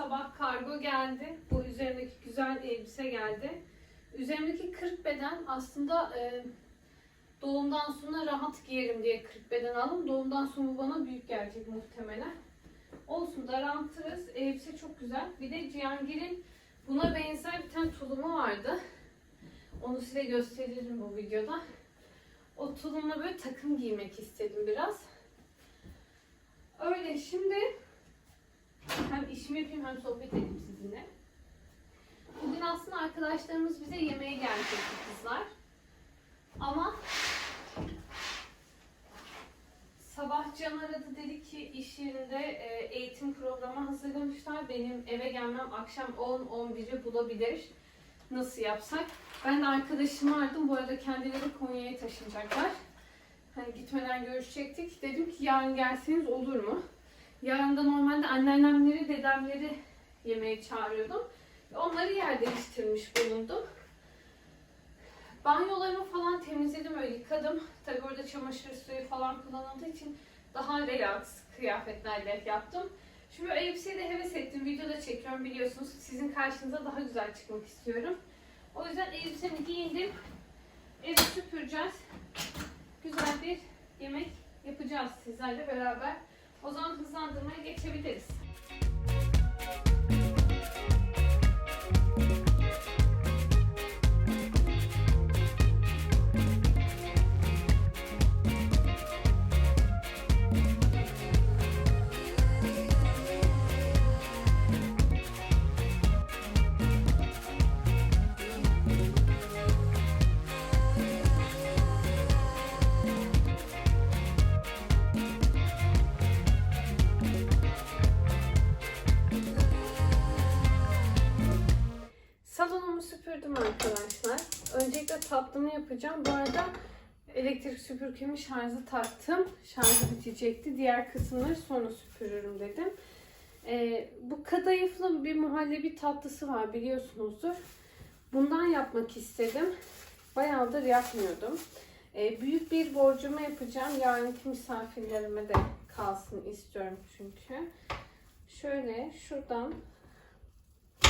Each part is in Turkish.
sabah kargo geldi. Bu üzerindeki güzel elbise geldi. Üzerimdeki 40 beden aslında e, doğumdan sonra rahat giyerim diye 40 beden aldım. Doğumdan sonra bana büyük gelecek muhtemelen. Olsun daraltırız. Elbise çok güzel. Bir de Cihangir'in buna benzer bir tane tulumu vardı. Onu size gösteririm bu videoda. O tulumla böyle takım giymek istedim biraz. Öyle şimdi hem işimi yapayım hem sohbet edeyim sizinle. Bugün aslında arkadaşlarımız bize yemeğe gelecekti kızlar. Ama sabah Can aradı dedi ki iş yerinde e, eğitim programı hazırlamışlar. Benim eve gelmem akşam 10-11'i bulabilir. Nasıl yapsak? Ben de arkadaşımı aradım. Bu arada kendileri Konya'ya taşınacaklar. Hani gitmeden görüşecektik. Dedim ki yarın gelseniz olur mu? Yarın da normalde anneannemleri, dedemleri yemeğe çağırıyordum. Onları yer değiştirmiş bulundum. Banyolarımı falan temizledim öyle yıkadım. Tabii orada çamaşır suyu falan kullanıldığı için daha relax kıyafetlerle yaptım. Şimdi elbiseyi de heves ettim. Videoda çekiyorum biliyorsunuz. Sizin karşınıza daha güzel çıkmak istiyorum. O yüzden elbisemi giyindim. Evi süpüreceğiz. Güzel bir yemek yapacağız sizlerle beraber. O zaman hızlandırmaya geçebiliriz. Tatlımı yapacağım. Bu arada elektrik süpürgemi şarjı taktım. Şarjı bitecekti. Diğer kısımları sonra süpürürüm dedim. Ee, bu kadayıflı bir muhallebi tatlısı var biliyorsunuzdur. Bundan yapmak istedim. Bayağıdır yapmıyordum. Ee, büyük bir borcumu yapacağım. Yarınki misafirlerime de kalsın istiyorum çünkü. Şöyle şuradan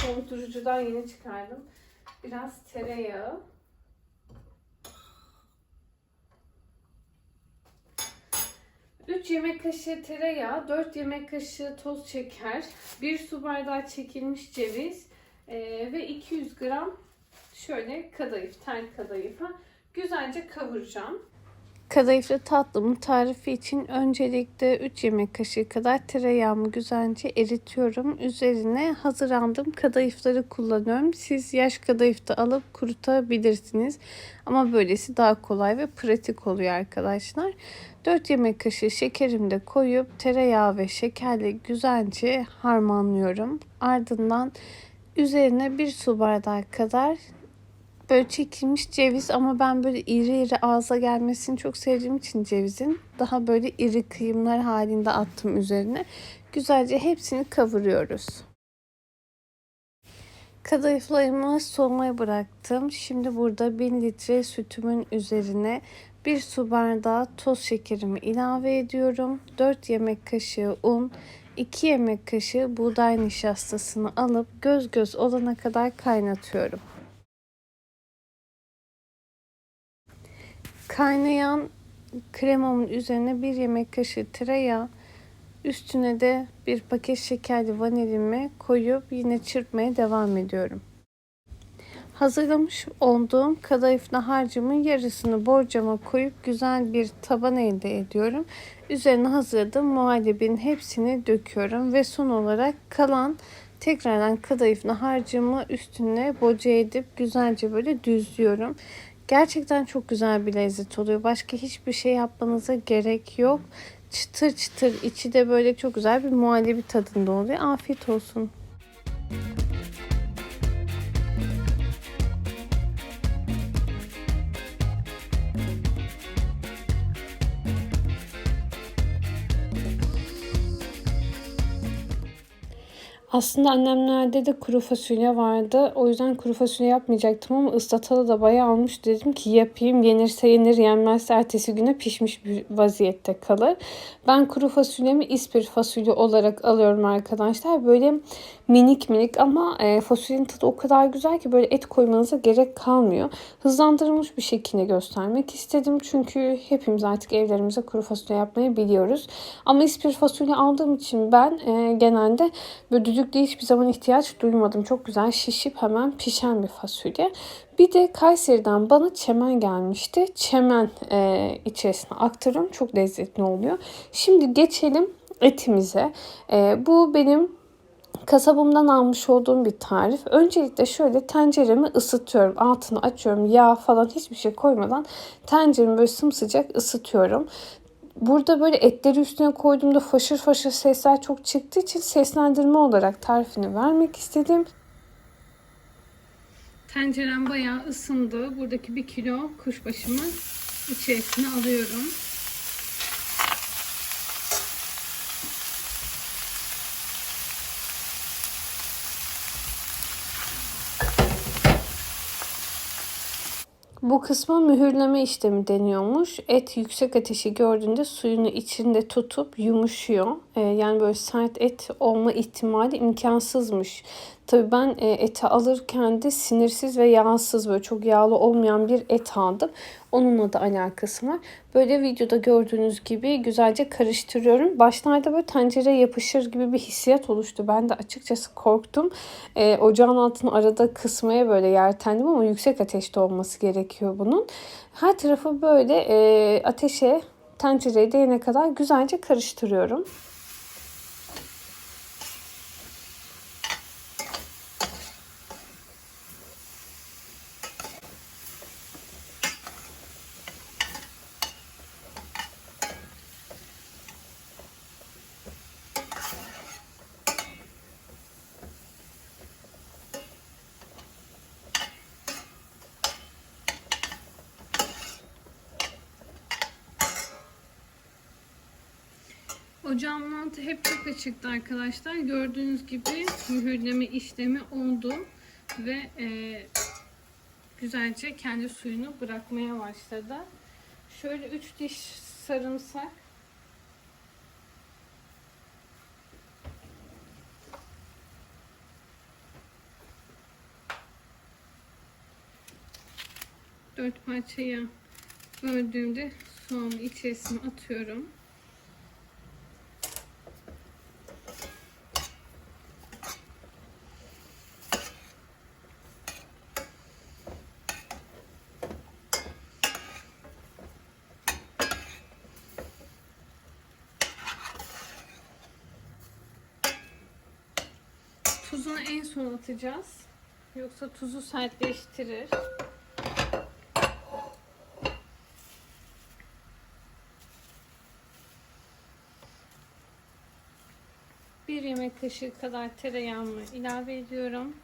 Dondurucudan yeni çıkardım. Biraz tereyağı. Üç yemek kaşığı tereyağı, 4 yemek kaşığı toz şeker, 1 su bardağı çekilmiş ceviz eee, ve 200 gram şöyle kadayıf, tel kadayıfa güzelce kavuracağım. Kadayıflı tatlımın tarifi için öncelikle 3 yemek kaşığı kadar tereyağımı güzelce eritiyorum. Üzerine hazırlandığım kadayıfları kullanıyorum. Siz yaş kadayıf da alıp kurutabilirsiniz. Ama böylesi daha kolay ve pratik oluyor arkadaşlar. 4 yemek kaşığı şekerimi de koyup tereyağı ve şekerle güzelce harmanlıyorum. Ardından üzerine bir su bardağı kadar böyle çekilmiş ceviz ama ben böyle iri iri ağza gelmesini çok sevdiğim için cevizin daha böyle iri kıyımlar halinde attım üzerine. Güzelce hepsini kavuruyoruz. Kadayıflarımı soğumaya bıraktım. Şimdi burada 1000 litre sütümün üzerine bir su bardağı toz şekerimi ilave ediyorum. 4 yemek kaşığı un, 2 yemek kaşığı buğday nişastasını alıp göz göz olana kadar kaynatıyorum. Kaynayan kremamın üzerine bir yemek kaşığı tereyağı, üstüne de bir paket şekerli vanilimi koyup yine çırpmaya devam ediyorum. Hazırlamış olduğum kadayıflı harcımın yarısını borcama koyup güzel bir taban elde ediyorum. Üzerine hazırladığım muhallebinin hepsini döküyorum ve son olarak kalan tekrardan kadayıflı harcımı üstüne boca edip güzelce böyle düzlüyorum. Gerçekten çok güzel bir lezzet oluyor. Başka hiçbir şey yapmanıza gerek yok. Çıtır çıtır içi de böyle çok güzel bir muhallebi tadında oluyor. Afiyet olsun. Aslında annemlerde de kuru fasulye vardı. O yüzden kuru fasulye yapmayacaktım ama ıslatalı da bayağı olmuş. Dedim ki yapayım. Yenirse yenir, yenmezse ertesi güne pişmiş bir vaziyette kalır. Ben kuru fasulyemi ispir fasulye olarak alıyorum arkadaşlar. Böyle minik minik ama e, fasulyenin tadı o kadar güzel ki böyle et koymanıza gerek kalmıyor. Hızlandırılmış bir şekilde göstermek istedim. Çünkü hepimiz artık evlerimize kuru fasulye yapmayı biliyoruz. Ama ispir fasulye aldığım için ben e, genelde böyle düdüklü hiçbir zaman ihtiyaç duymadım. Çok güzel şişip hemen pişen bir fasulye. Bir de Kayseri'den bana çemen gelmişti. Çemen e, içerisine aktarıyorum. Çok lezzetli oluyor. Şimdi geçelim etimize. E, bu benim kasabımdan almış olduğum bir tarif. Öncelikle şöyle tenceremi ısıtıyorum. Altını açıyorum. Yağ falan hiçbir şey koymadan tenceremi böyle sımsıcak ısıtıyorum. Burada böyle etleri üstüne koyduğumda faşır faşır sesler çok çıktığı için seslendirme olarak tarifini vermek istedim. Tencerem bayağı ısındı. Buradaki bir kilo kuşbaşımı içerisine alıyorum. Bu kısma mühürleme işlemi deniyormuş. Et yüksek ateşi gördüğünde suyunu içinde tutup yumuşuyor. Ee, yani böyle sert et olma ihtimali imkansızmış. Tabii ben e, eti alırken de sinirsiz ve yağsız böyle çok yağlı olmayan bir et aldım. Onunla da alakası var. Böyle videoda gördüğünüz gibi güzelce karıştırıyorum. Başlarda böyle tencereye yapışır gibi bir hissiyat oluştu. Ben de açıkçası korktum. E, ocağın altını arada kısmaya böyle yeltendim ama yüksek ateşte olması gerekiyor bunun. Her tarafı böyle e, ateşe tencereye değene kadar güzelce karıştırıyorum. Ocağımın altı hep çok açıktı arkadaşlar. Gördüğünüz gibi mühürleme işlemi oldu. Ve e, güzelce kendi suyunu bırakmaya başladı. Şöyle 3 diş sarımsak dört parçaya böldüğümde soğanı içerisine atıyorum. Tuzunu en son atacağız. Yoksa tuzu sertleştirir. Bir yemek kaşığı kadar tereyağımı ilave ediyorum.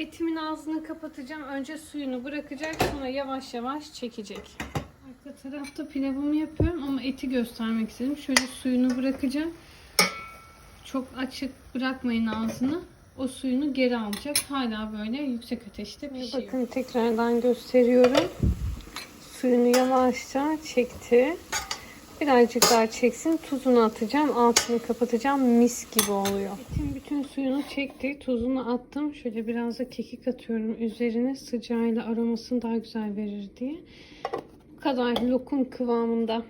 Etimin ağzını kapatacağım. Önce suyunu bırakacak sonra yavaş yavaş çekecek. Arka tarafta pilavımı yapıyorum ama eti göstermek istedim. Şöyle suyunu bırakacağım. Çok açık bırakmayın ağzını. O suyunu geri alacak. Hala böyle yüksek ateşte pişiyor. Bakın tekrardan gösteriyorum. Suyunu yavaşça çekti. Birazcık daha çeksin. Tuzunu atacağım. Altını kapatacağım. Mis gibi oluyor. Etin bütün suyunu çekti. Tuzunu attım. Şöyle biraz da kekik atıyorum üzerine. Sıcağıyla aromasını daha güzel verir diye. Bu kadar lokum kıvamında.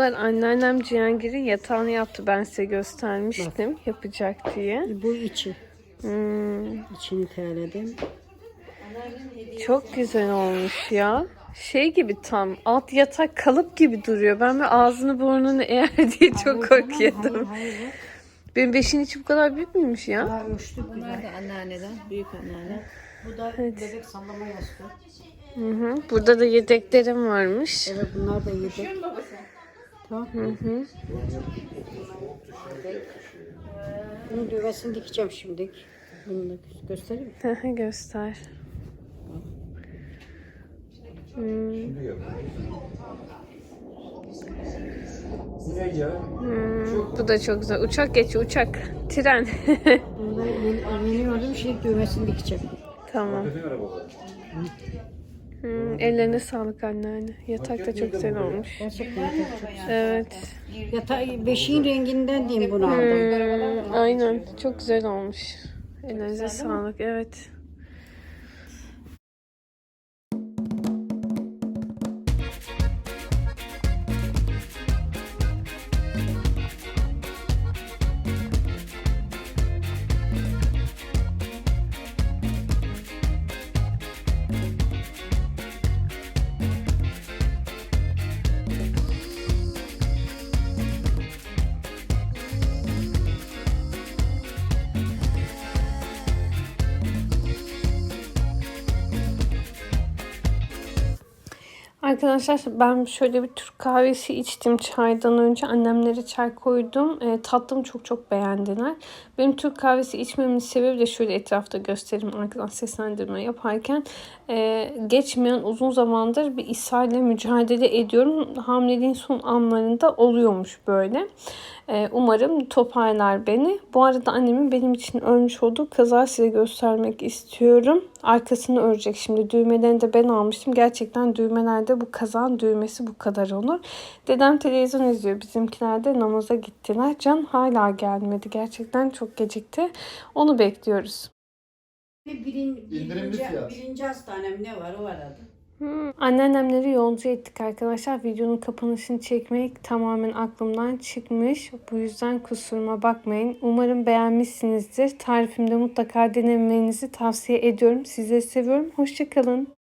Kızlar anneannem Cihangir'in yatağını yaptı. Ben size göstermiştim yapacak diye. Bu içi. Hmm, İçini terledim. çok güzel olmuş ya. Şey gibi tam alt yatak kalıp gibi duruyor. Ben bir ağzını burnunu eğer diye çok korkuyordum. Benim beşin içi bu kadar büyük müymüş ya? Daha ölçtük Bunlar da anneanneden, büyük anneanne. Bu da bebek sallama yastığı. Hı hı. Burada da yedeklerim varmış. Evet bunlar da yedek. Tamam. Hı hı. Bunun düğmesini dikeceğim şimdi. Bunu da gö- göstereyim mi? Hı hı, Göster. Hmm. Hmm, bu da çok güzel. Uçak geçiyor, uçak. Tren. Bunu da yeni, yeni ördüm. Şimdi düğmesini dikeceğim. tamam. Hmm, ellerine sağlık anneanne. Yatak da çok güzel olmuş. Gerçekten yatak çok güzel. Evet. Yatağı beşiğin renginden diyeyim bunu aldım. Hmm, aynen. Çok güzel olmuş. Ellerinize sağlık. Evet. Arkadaşlar ben şöyle bir Türk kahvesi içtim çaydan önce. Annemlere çay koydum. E, tatlım çok çok beğendiler. Benim Türk kahvesi içmemin sebebi de şöyle etrafta göstereyim arkadan seslendirme yaparken. E, geçmeyen uzun zamandır bir ishalle mücadele ediyorum. Hamileliğin son anlarında oluyormuş böyle. E, umarım toparlar beni. Bu arada annemin benim için örmüş olduğu kazağı size göstermek istiyorum. Arkasını örecek şimdi. Düğmelerini de ben almıştım. Gerçekten düğmelerde bu kazağın düğmesi bu kadar olur. Dedem televizyon izliyor. Bizimkiler de namaza gittiler. Can hala gelmedi. Gerçekten çok gecikti. Onu bekliyoruz. Birin, birinci, fiyat. birinci hastanem ne var o aradı. Hmm, Anneannemleri yolcu ettik arkadaşlar. Videonun kapanışını çekmek tamamen aklımdan çıkmış. Bu yüzden kusuruma bakmayın. Umarım beğenmişsinizdir. Tarifimde mutlaka denemenizi tavsiye ediyorum. Sizleri seviyorum. Hoşçakalın.